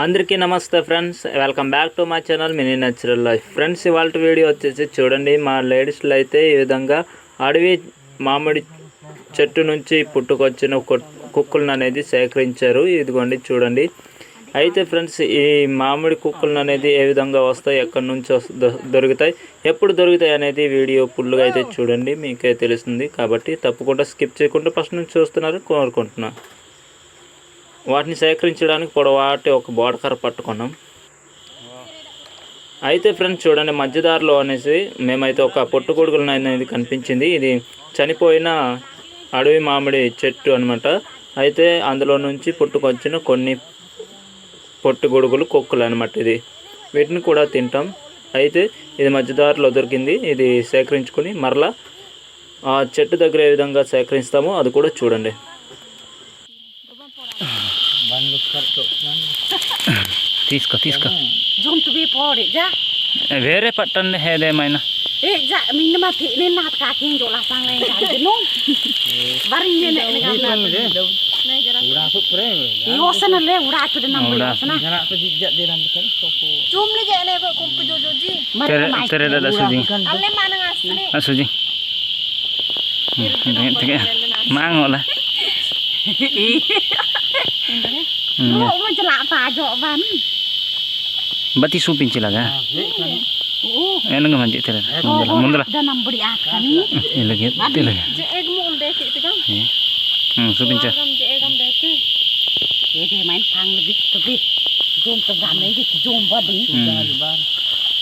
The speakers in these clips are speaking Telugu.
అందరికీ నమస్తే friends. Welcome back to my channel mini natural life. Friends ఇవాళ వీడియో వచ్చేసి చూడండి. మా లేడీస్లో అయితే ఈ విధంగా అడవి మామిడి చెట్టు నుంచి పుట్టుకొచ్చిన కు- కుక్కలను అనేది సేకరించారు. ఇదిగోండి చూడండి. అయితే ఫ్రెండ్స్ ఈ మామిడి కుక్కలను అనేది ఏ విధంగా వస్తాయి ఎక్కడి నుంచి దొరుకుతాయి ఎప్పుడు దొరుకుతాయి అనేది వీడియో ఫుల్గా అయితే చూడండి. మీకే తెలుస్తుంది కాబట్టి తప్పకుండా స్కిప్ చేయకుండా ఫస్ట్ నుంచి చూస్తున్నారు కోరుకుంటున్నాను వాటిని సేకరించడానికి పొడవాటి ఒక బోడకర్ర పట్టుకున్నాం. అయితే ఫ్రెండ్స్ చూడండి మధ్యదారిలో అనేసి మేమైతే ఒక పొట్టుగొడుగులు అనేది కనిపించింది. ఇది చనిపోయిన అడవి మామిడి చెట్టు అనమాట అయితే అందులో నుంచి పుట్టుకొచ్చిన కొన్ని పొట్టుగొడుగులు కొక్కులు అనమాట ఇది. వీటిని కూడా తింటాం. అయితే ఇది మధ్యదారిలో దొరికింది. ఇది సేకరించుకుని మరలా ఆ చెట్టు దగ్గర ఏ విధంగా సేకరిస్తామో అది కూడా చూడండి. తీసుకో తీసుకో Jom tu be pore ja. వేరే పట్టండి ఏదేమైనా Eh ja min ma thi nen nat ka king jo la sang lai ja de no. Bari ne ne ne ga na. Nai jara. Yo sana le ura tu de nam Ura. yo Mm. Oo, man sila pa jo ban. Bati supin sila ga. Oo. Ano nga man di tira. Mundala, mundala. Da nam buri akan. Ilagay tira. Je egg mo ulde ti tiga. Hmm, supin cha. Je egg am de ti. Ye de main pang lagi tabi. Jom tabram lagi jom badi. Sudah ban.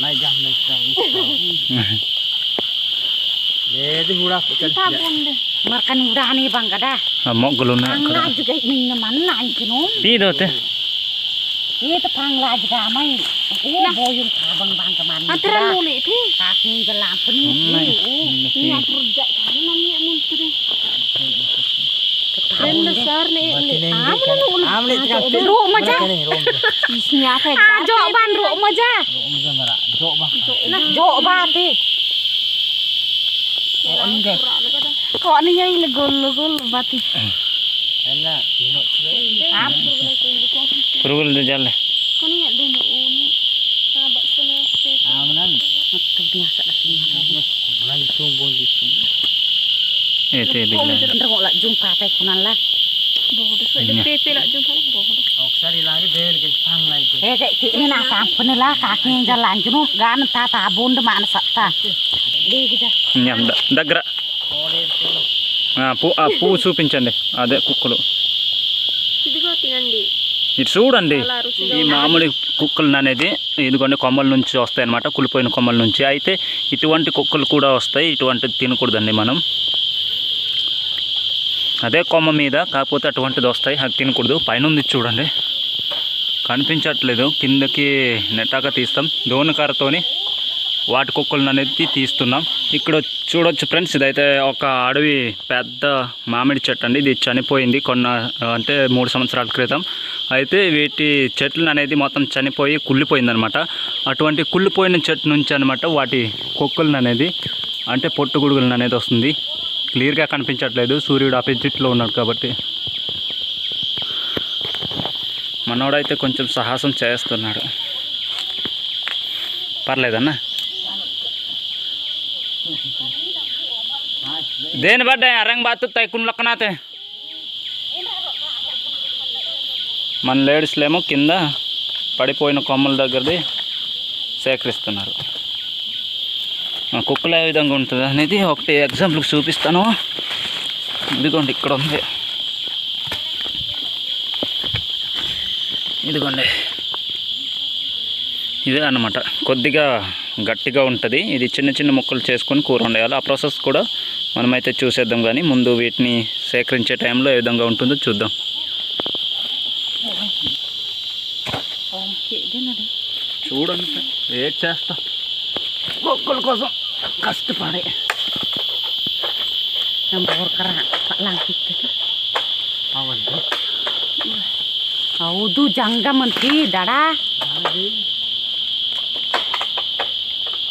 Nai jam nai tahu. Dedi hura pucat. Kita bunde. Makan hura nih bang kada. Amok geluna. Pangla juga minyak mana ikinom. Pi do teh. Itu pangla juga main. Oh boyun kabang bang ke mana. Antara mulai pi. Kaki gelam peni. Ini yang kerja karena ni muntri. Keren besar nih. Amun lu. Amun itu Ruk maja. Isinya kayak. Jok ban ruk maja. Ruk maja merak. Jok bah. Jok bah pi. Kok ano niya ilagol-lagol bati. Ala, ino sila. Ah, purugol na jala. Kani ya din uno. Saba sila. Ah, manan. Matug nga sa dating mga. Manan tumbong di sini. Eh, te bigla. Ko la jumpa tay kunan la. Bodo sa din pepe la jumpa la bodo. Ok, sari lagi del gel pang lagi. Eh, te ini na sam pun la kaking jalan junu gan ta ta bund mana. దగ్గర. పూ ఆ పువ్వు చూపించండి. అదే కుక్కలు. ఇదిగో తినండి. ఇటు చూడండి. ఈ మామిడి కుక్కలు అనేది ఇదిగోండి కొమ్మల నుంచి వస్తాయి అనమాట కులిపోయిన కొమ్మల నుంచి. అయితే ఇటువంటి కుక్కలు కూడా వస్తాయి ఇటువంటిది తినకూడదండి మనం. అదే కొమ్మ మీద కాకపోతే అటువంటిది వస్తాయి అది తినకూడదు. పైన ఉంది చూడండి. కనిపించట్లేదు. కిందకి నెట్టాక తీస్తాం. దోనకారతోని వాటి కుక్కలను అనేది తీస్తున్నాం. ఇక్కడ చూడొచ్చు ఫ్రెండ్స్ ఇదైతే ఒక అడవి పెద్ద మామిడి చెట్టు అండి. ఇది చనిపోయింది కొన్న అంటే మూడు సంవత్సరాల క్రితం. అయితే వీటి చెట్లు అనేది మొత్తం చనిపోయి కుళ్ళిపోయిందనమాట. అటువంటి కుళ్ళిపోయిన చెట్టు నుంచి అనమాట వాటి కుక్కలను అనేది అంటే పొట్టుగుడుగులను అనేది వస్తుంది. క్లియర్గా కనిపించట్లేదు. సూర్యుడు ఆపోజిట్లో ఉన్నాడు కాబట్టి. మనోడైతే కొంచెం సాహసం చేస్తున్నాడు. పర్లేదన్నా? దేని బట్ట అరంగ్ బాత్ తైకున్ లక్కనాతే మన లేడీస్లేమో కింద పడిపోయిన కొమ్మల దగ్గరది సేకరిస్తున్నారు. కుక్కలు ఏ విధంగా ఉంటుంది అనేది ఒకటి ఎగ్జాంపుల్కి చూపిస్తాను. ఇదిగోండి ఇక్కడ ఉంది. ఇదిగోండి. ఇదే అన్నమాట. కొద్దిగా గట్టిగా ఉంటుంది. ఇది చిన్న చిన్న ముక్కలు చేసుకొని కూర వండేయాలి. ఆ ప్రాసెస్ కూడా మనమైతే చూసేద్దాం కానీ ముందు వీటిని సేకరించే టైంలో ఏ విధంగా ఉంటుందో చూద్దాం. చూడండి వెయిట్ చేస్తా? కుక్కల కోసం కష్టపడే. Yang bor kera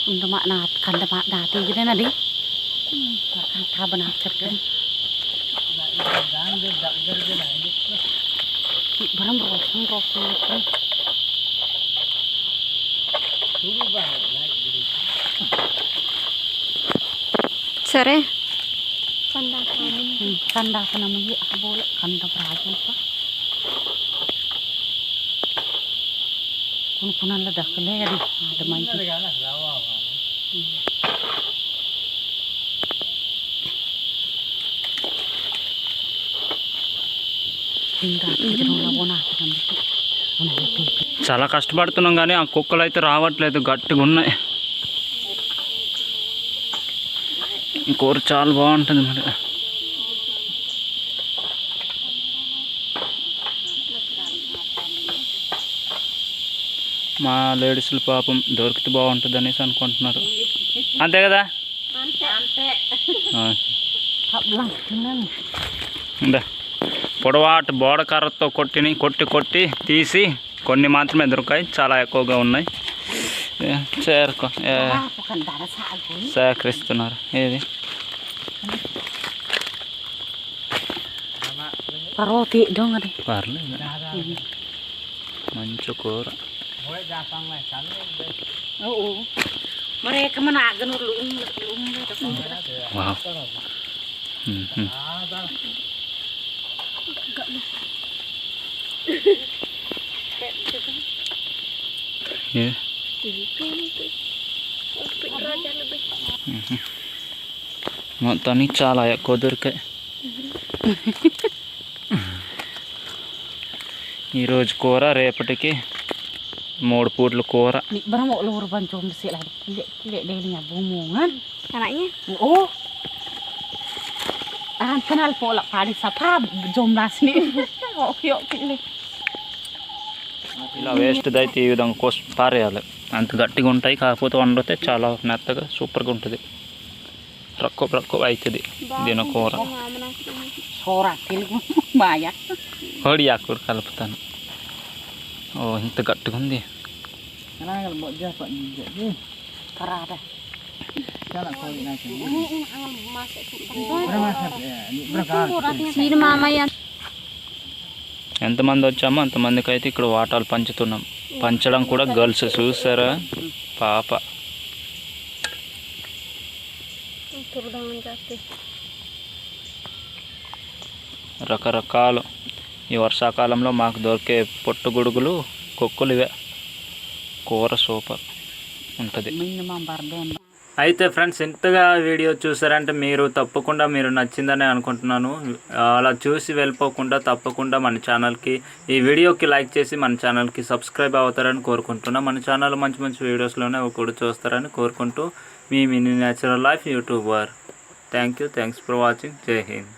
undama na kandama na ti gina gitu na di taba na kerken barang rosong gitu rosong rosong dulu kanda kanda kanda hmm, namun boleh? Kanda beragam pak. కొనుక్కున్నా దక్కలే అది. అంటే మంచి. చాలా కష్టపడుతున్నాం కానీ ఆ కుక్కలు అయితే రావట్లేదు గట్టిగా ఉన్నాయి. ఈ కూర చాలా బాగుంటుంది మరి. మా లేడీస్లు పాపం దొరికితే బాగుంటుంది అనేసి అనుకుంటున్నారు. అంతే కదా? పొడవాటి బోడకర్రతో కొట్టిని కొట్టి కొట్టి తీసి కొన్ని మాత్రమే దొరికాయి. చాలా ఎక్కువగా ఉన్నాయి. చేరుకో. సేకరిస్తున్నారు. ఏది. పర్లేదు మంచి కూర. Oo. Mereka menagan ulung ulung wow మ్మ్. ఏ, మొత్తానికి చాలా ఎక్కువ దొరికాయి ఈరోజు కూర రేపటికి మూడు పూట్ల కూర Ni barang mau lur bancom besi lah. Lek lek dia ni bumungan. anaknya Oh. Ah, kenal pola padi sapa jom las ni. Oh, yuk pilih. ఇలా వేస్ట్ది అయితే ఈ విధంగా కోసి పారేయాలి అంత గట్టిగా ఉంటాయి కాకపోతే వండితే చాలా మెత్తగా సూపర్గా ఉంటుంది రక్కువ రక్కువ అవుతుంది దీని కూర ఆకూర కలుపుతాను ఓ ఇంత గట్టిగా ఉంది Kenal mau dia pak ni. Karada. sini mama ya ఎంతమంది వచ్చామో అంతమందికి అయితే ఇక్కడ వాటాలు పంచుతున్నాం పంచడం కూడా గర్ల్స్ చూసారా పాప రకరకాలు ఈ వర్షాకాలంలో మాకు దొరికే పొట్టుగొడుగులు కుక్కలు ఇవే. కూర సూపర్ ఉంటుంది. అయితే ఫ్రెండ్స్ ఇంతగా వీడియో చూసారంటే మీరు తప్పకుండా మీరు నచ్చిందని అనుకుంటున్నాను. అలా చూసి వెళ్ళిపోకుండా తప్పకుండా మన ఛానల్కి ఈ వీడియోకి లైక్ చేసి మన ఛానల్కి సబ్స్క్రైబ్ అవుతారని కోరుకుంటున్నాను మన ఛానల్ మంచి మంచి వీడియోస్లోనే ఒకటి చూస్తారని కోరుకుంటూ మీ mini natural life YouTuber. Thank you. Thanks for watching. జై హింద్.